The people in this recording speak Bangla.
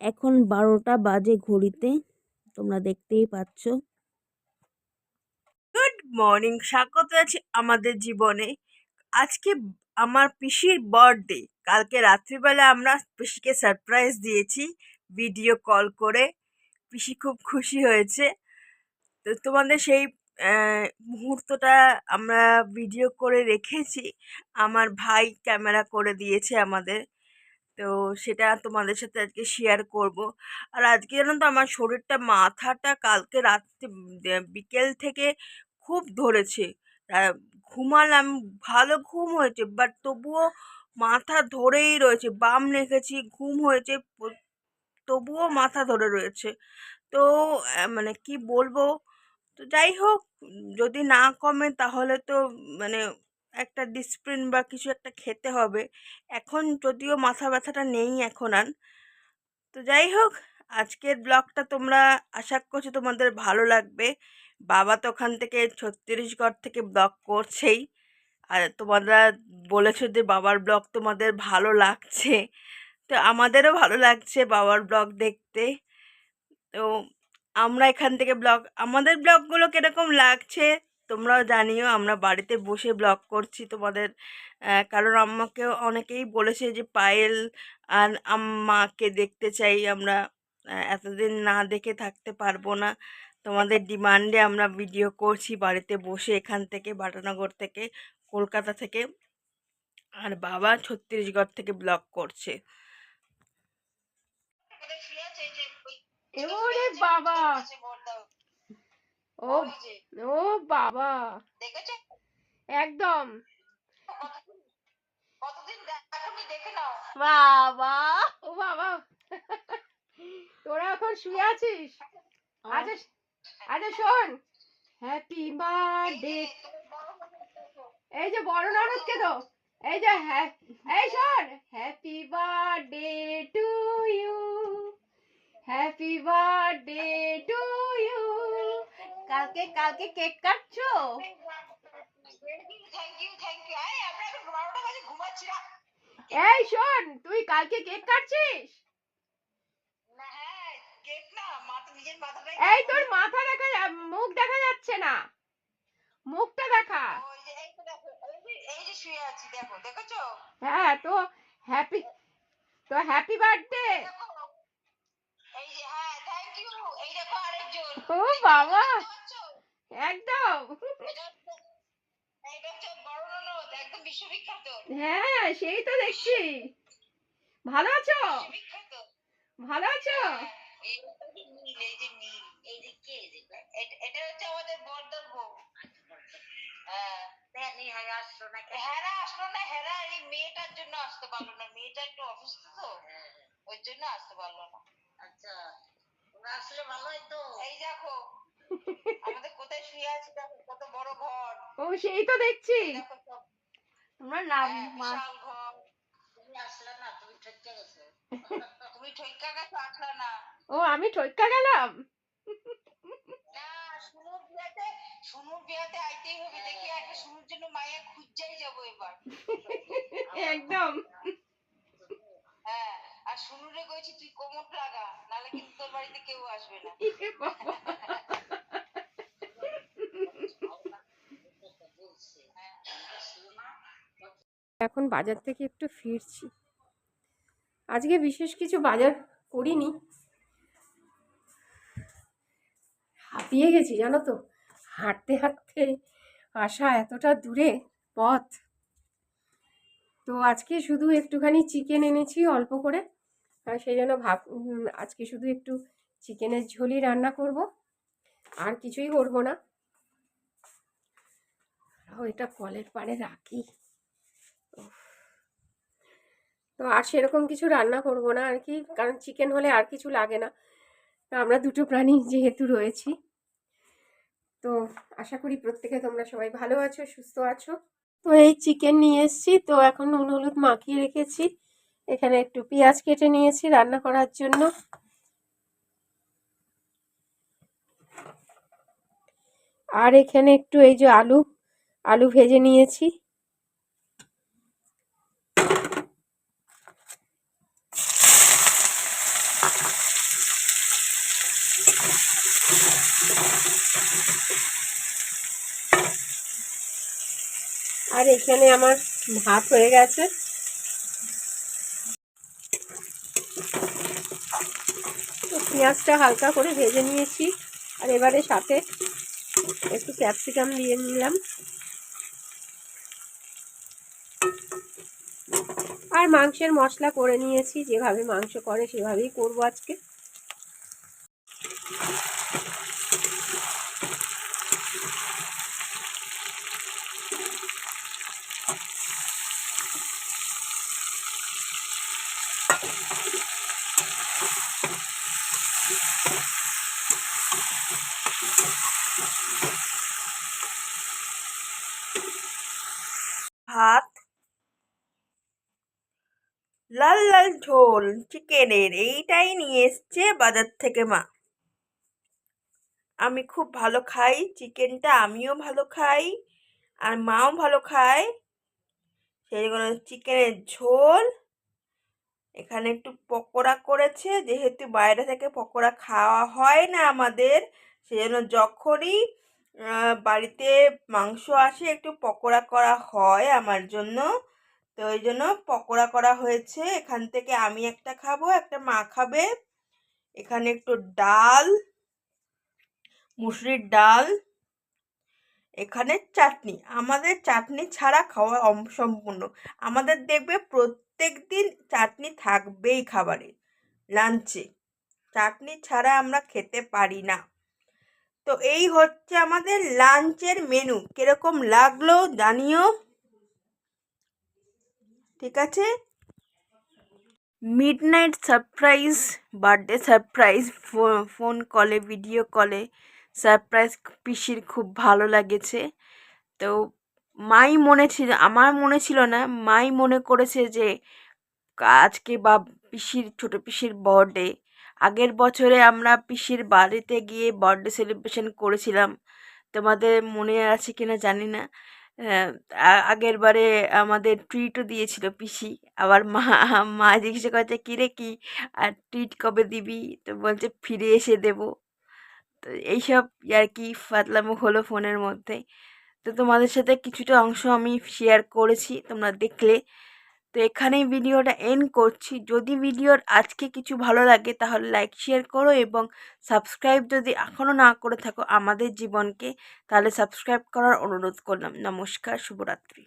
এখন বারোটা বাজে ঘড়িতে, তোমরা দেখতেই পাচ্ছ। গুড মর্নিং স্বাগত আছে আমাদের জীবনে। আজকে আমার পিসির বার্থডে কালকে রাত্রিবেলা আমরা পিসিকে সারপ্রাইজ দিয়েছি ভিডিও কল করে। পিসি খুব খুশি হয়েছে। তো তোমাদের সেই মুহূর্তটা আমরা ভিডিও করে রেখেছি। আমার ভাই ক্যামেরা করে দিয়েছে আমাদের। তো সেটা তোমাদের সাথে আজকে শেয়ার করব। আর আজকে জানো তো আমার শরীরটা, মাথাটা কালকে রাত্রে বিকেল থেকে খুব ধরেছে। ঘুমালাম, ভালো ঘুম হয়েছে বাট তবুও মাথা ধরেই রয়েছে, বাম রেখেছি, ঘুম হয়েছে তবুও মাথা ধরে রয়েছে। তো মানে কি বলব? তো যাই হোক, যদি না কমে তাহলে তো মানে একটা ডিসপ্রিন বা কিছু একটা খেতে হবে। এখন যদিও মাথা ব্যথাটা নেই এখন আর। তো যাই হোক, আজকের ব্লগটা তোমরা আশা করছি তোমাদের ভালো লাগবে। বাবা তো ওখান থেকে ছত্তিশগড় থেকে ব্লগ করছেই। আর তোমরা বলেছ যে বাবার ব্লগ তোমাদের ভালো লাগছে। তো আমাদেরও ভালো লাগছে বাবার ব্লগ দেখতে। তো আমরা এখান থেকে ব্লগ, আমাদের ব্লগগুলো কীরকম লাগছে? তোমরাও জানিও, আমরা বাড়িতে বসে ব্লগ করছি তোমাদের কারণ আমাকে অনেকেই বলেছে যে পায়েল আর আম্মাকে দেখতে চাই, আমরা এতদিন না দেখে থাকতে পারব না। তোমাদের ডিমান্ডে আমরা ভিডিও করছি বাড়িতে বসে এখান থেকে, বাটানগর থেকে, কলকাতা থেকে। আর বাবা ছত্তিশগড় থেকে ব্লগ করছে। বাবা! ও ও বাবা। দেখেছ? একদম। কতদিন দেখনি? দেখে নাও। বাবা। ও বাবা। তোরা এখন শুয়ে আছিস? আচ্ছা আচ্ছা শোন। হ্যাপি বার্থডে এই যে বড় ননদকে তো এই যে হ্যাঁ এই শোন। Happy birthday to you happy birthday কালকে কালকে কেক কাটছো? এই শোন তুই কালকে কেক কাটছিস? হ্যাঁ এই তোর মাথা দেখা মুখ দেখা যাচ্ছে না। মুখটা দেখা। এই যে শুয়ে আছি দেখেছ? হ্যাঁ তো হ্যাপি তো হ্যাপি বার্থডে দেখো এই যে হ্যাঁ থ্যাংক ইউ এই দেখো আরেকজন ও বাবা, একদম। হ্যাঁ সেই তো দেখছি। ভালো আছো? ভালো আছো? আসলো না হেরা আসলো না হেরা এই মেয়েটার জন্য আসতে পারল না মেয়েটা একটু অসুস্থ তো ওই জন্য আসতে পারল না আচ্ছা। ওরা আসলে ভালো এই দেখো আমাদের কোথায় শুয়ে আছি দেখো কত বড় ঘর। ও সেই তো দেখছি। তোমরা নাম হ্যাঁ, মা- ঘর। তুমি আসলে না তুমি গেছো। তুমি ঠকা গেছো আসলে না। ও আমি ঠক্কা গেলাম? না শুনুর বিয়াতে শুনুর বিয়াতে আইতেই হবে। দেখি একটা শুনুর জন্য মায়া যাব এবার। একদম। আর শুনুরে কইছি, তুই কোমর লাগা, নালে কিন্তু তোর বাড়িতে কেউ আসবে না। এখন বাজার থেকে একটু ফিরছি। আজকে বিশেষ কিছু বাজার করিনি। হাঁপিয়ে গেছি, জানো তো? হাঁটতে হাঁটতে আসা এতটা দূরে পথ। তো আজকে শুধু একটুখানি চিকেন এনেছি, অল্প করে। সেই জন্য ভাব আজকে শুধু একটু চিকেনের ঝোলই রান্না করব, আর কিছুই করব না। এটা কলের পাড়ে রাখি। তো আর সেরকম কিছু রান্না করব না আর কি, কারণ চিকেন হলে আর কিছু লাগে না। আমরা দুটো প্রাণী যেহেতু রয়েছি। তো আশা করি প্রত্যেকে তোমরা সবাই ভালো আছো, সুস্থ আছো। তো এই চিকেন নিয়ে এসেছি, তো এখন নুন, হলুদ মাখিয়ে রেখেছি। এখানে একটু পেঁয়াজ কেটে নিয়েছি রান্না করার জন্য। আর এখানে একটু এই যে আলু আলু ভেজে নিয়েছি। আর এখানে আমার ভাত হয়ে গেছে। পেঁয়াজটা হালকা করে ভেজে নিয়েছি। আর এবারে সাথে একটু ক্যাপসিকাম দিয়ে নিলাম। আর মাংসের মশলা করে নিয়েছি, যেভাবে মাংস করে সেভাবেই করব আজকে ভাত লাল লাল ঝোল, চিকেনের, এইটাই নিয়ে এসছে বাজার থেকে মা। আমি খুব ভালো খাই, চিকেনটা আমিও ভালো খাই, আর মাও ভালো খায়। সেই জন্য চিকেনের ঝোল, এখানে একটু পকোড়া করেছে, যেহেতু বাইরে থেকে পকোড়া খাওয়া হয় না আমাদের, সেই জন্য যখনই বাড়িতে মাংস আসে একটু পকোড়া করা হয় আমার জন্য। তো ওই জন্য পকোড়া করা হয়েছে। এখান থেকে আমি একটা খাব, একটা মা খাবে। এখানে একটু ডাল, মুসুরির ডাল, এখানে চাটনি। আমাদের চাটনি ছাড়া খাওয়া অসম্পূর্ণ আমাদের দেখবে প্রত্যেক দিন চাটনি থাকবেই খাবারে, লাঞ্চে। চাটনি ছাড়া আমরা খেতে পারি না। তো এই হচ্ছে আমাদের লাঞ্চের মেনু কীরকম লাগল জানিও। ঠিক আছে? Midnight surprise birthday surprise phone কলে ভিডিও কলে সারপ্রাইজ পিসির খুব ভালো লাগেছে। তো মাই মনে ছিল, আমার মনে ছিল না, মাই মনে করেছে যে আজকে বা পিসির, ছোটো পিসির বার্থডে আগের বছরে আমরা পিসির বাড়িতে গিয়ে বার্থডে সেলিব্রেশন করেছিলাম। তোমাদের মনে আছে কিনা জানি না। আগের বারে আমাদের ট্রিটও দিয়েছিল পিসি। আবার মা মা জিজ্ঞাসা করছে, কিরে কি? আর ট্রিট কবে দিবি? তো বলছে, ফিরে এসে দেব। তো এইসব আর কি ফাতলামো হলো ফোনের মধ্যে। তো তোমাদের সাথে কিছুটা অংশ আমি শেয়ার করেছি, তোমরা দেখলে। তো এখানেই ভিডিওটা এন্ড করছি। যদি ভিডিওর আজকে কিছু ভালো লাগে, তাহলে লাইক শেয়ার করো এবং সাবস্ক্রাইব যদি এখনও না করে থাকো আমাদের জীবনকে, তাহলে সাবস্ক্রাইব করার অনুরোধ করলাম। নমস্কার, শুভরাত্রি।